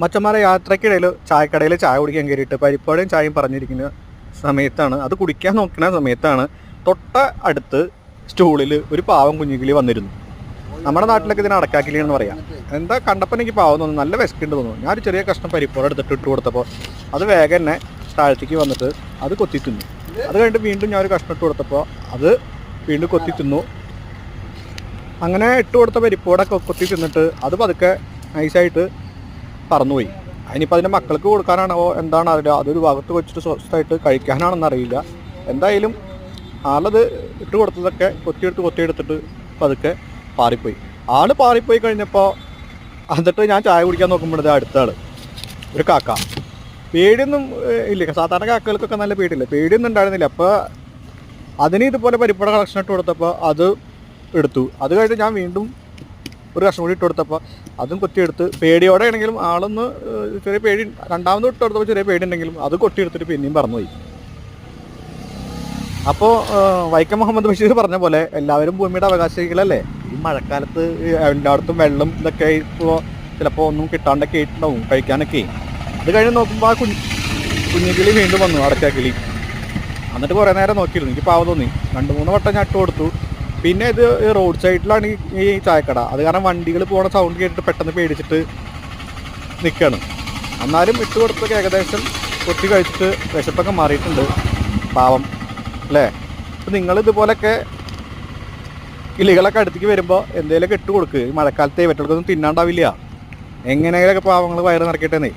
മച്ചന്മാരെ യാത്രക്കിടയിൽ ചായക്കടയിൽ ചായ കുടിക്കാൻ കയറിയിട്ട് പരിപ്പോടയും ചായയും പറഞ്ഞിരിക്കുന്ന സമയത്താണ്. അത് കുടിക്കാൻ നോക്കുന്ന സമയത്താണ് തൊട്ട അടുത്ത് സ്റ്റൂളിൽ ഒരു പാവം കുഞ്ഞുകിളി വന്നിരുന്നു. നമ്മുടെ നാട്ടിലൊക്കെ ഇതിനെ അടക്കാക്കിളി എന്ന് പറയാം. എന്താ കണ്ടപ്പോൾ എനിക്ക് പാവം തോന്നുന്നു. നല്ല വിശക്കുണ്ട് തോന്നുന്നു. ഞാനൊരു ചെറിയ കഷ്ണം പരിപ്പോടെ എടുത്തിട്ട് ഇട്ട് കൊടുത്തപ്പോൾ അത് വേഗം തന്നെ താഴത്തേക്ക് വന്നിട്ട് അത് കൊത്തി തിന്നു അത് കഴിഞ്ഞിട്ട് വീണ്ടും ഞാൻ ഒരു കഷ്ണം ഇട്ട് കൊടുത്തപ്പോൾ അത് വീണ്ടും കൊത്തി തിന്നു അങ്ങനെ ഇട്ട് കൊടുത്ത പരിപ്പോടൊക്കെ കൊത്തി തിന്നിട്ട് അത് പതുക്കെ നൈസായിട്ട് പറന്നുപോയി. അതിനിപ്പോൾ അതിന്റെ മക്കൾക്ക് കൊടുക്കാനാണോ? എന്താണ് അറിയില്ല. അതൊരു ഭാഗത്ത് വെച്ചിട്ട് സ്വസ്ഥമായിട്ട് കഴിക്കാനാണെന്ന് അറിയില്ല. എന്തായാലും ആളത് ഇട്ട് കൊടുത്തതൊക്കെ കൊത്തിയെടുത്ത് കൊത്തിയെടുത്തിട്ട് പതുക്കെ പാറിപ്പോയി. ആൾ പാറിപ്പോയി കഴിഞ്ഞപ്പോൾ എന്നിട്ട് ഞാൻ ചായ കുടിക്കാൻ നോക്കുമ്പോഴത് അടുത്ത ആൾ ഒരു കാക്ക. പേടിയൊന്നും ഇല്ല. സാധാരണ കാക്കകൾക്കൊക്കെ നല്ല പേടിയില്ല? പേടിയൊന്നും ഉണ്ടായിരുന്നില്ല. അപ്പോൾ അതിന് ഇതുപോലെ പരിപ്പട കളക്ഷൻ ഇട്ട് കൊടുത്തപ്പോൾ അത് എടുത്തു. അത് കഴിഞ്ഞ് ഞാൻ വീണ്ടും ഒരു കഷ്ണം കൂടി ഇട്ട് കൊടുത്തപ്പോൾ അതും കൊത്തിയെടുത്ത് പേടിയോടെ ആണെങ്കിലും ആളൊന്ന് ചെറിയ പേടി രണ്ടാമത് ഇട്ട് കൊടുത്തപ്പോൾ ചെറിയ പേടി ഉണ്ടെങ്കിലും അത് കൊത്തിയെടുത്തിട്ട് പിന്നെയും പറന്നുപോയി. അപ്പോൾ വൈക്കം മുഹമ്മദ് ബഷീർ പറഞ്ഞ പോലെ എല്ലാവരും ഭൂമിയുടെ അവകാശികളല്ലേ? ഈ മഴക്കാലത്ത് എല്ലായിടത്തും വെള്ളം ഇതൊക്കെ ഇപ്പോൾ ചിലപ്പോൾ ഒന്നും കിട്ടാണ്ടൊക്കെ ആയിട്ടുണ്ടാവും കഴിക്കാനൊക്കെ. അത് കഴിഞ്ഞ് നോക്കുമ്പോൾ ആ കുഞ്ഞ് കുഞ്ഞുകിളി വീണ്ടും വന്നു അടക്കാക്കിളി എന്നിട്ട് കുറേ നേരം നോക്കിയിരുന്നു. എനിക്ക് പാവ തോന്നി. രണ്ട് മൂന്ന് വട്ടം ഞാൻ ഇട്ട് കൊടുത്തു. പിന്നെ ഇത് റോഡ് സൈഡിലാണ് ഈ ചായക്കട. അത് കാരണം വണ്ടികൾ പോണ സൗണ്ട് കേട്ടിട്ട് പെട്ടെന്ന് പേടിച്ചിട്ട് നിൽക്കുകയാണ് എന്നാലും ഇട്ട് കൊടുത്തൊക്കെ ഏകദേശം കൊത്തി കഴിച്ചിട്ട് വിശപ്പൊക്കെ മാറിയിട്ടുണ്ട്. പാവം. അല്ലേ? അപ്പം നിങ്ങൾ ഇതുപോലൊക്കെ കിളികളൊക്കെ അടുത്തേക്ക് വരുമ്പോൾ എന്തെങ്കിലുമൊക്കെ ഇട്ട് കൊടുക്കുക ഈ മഴക്കാലത്തെ ഇവറ്റകൾക്കൊന്നും തിന്നാണ്ടാവില്ല. എങ്ങനെയൊക്കെ പാവങ്ങൾ വയറ് നിറക്കട്ടെന്നേ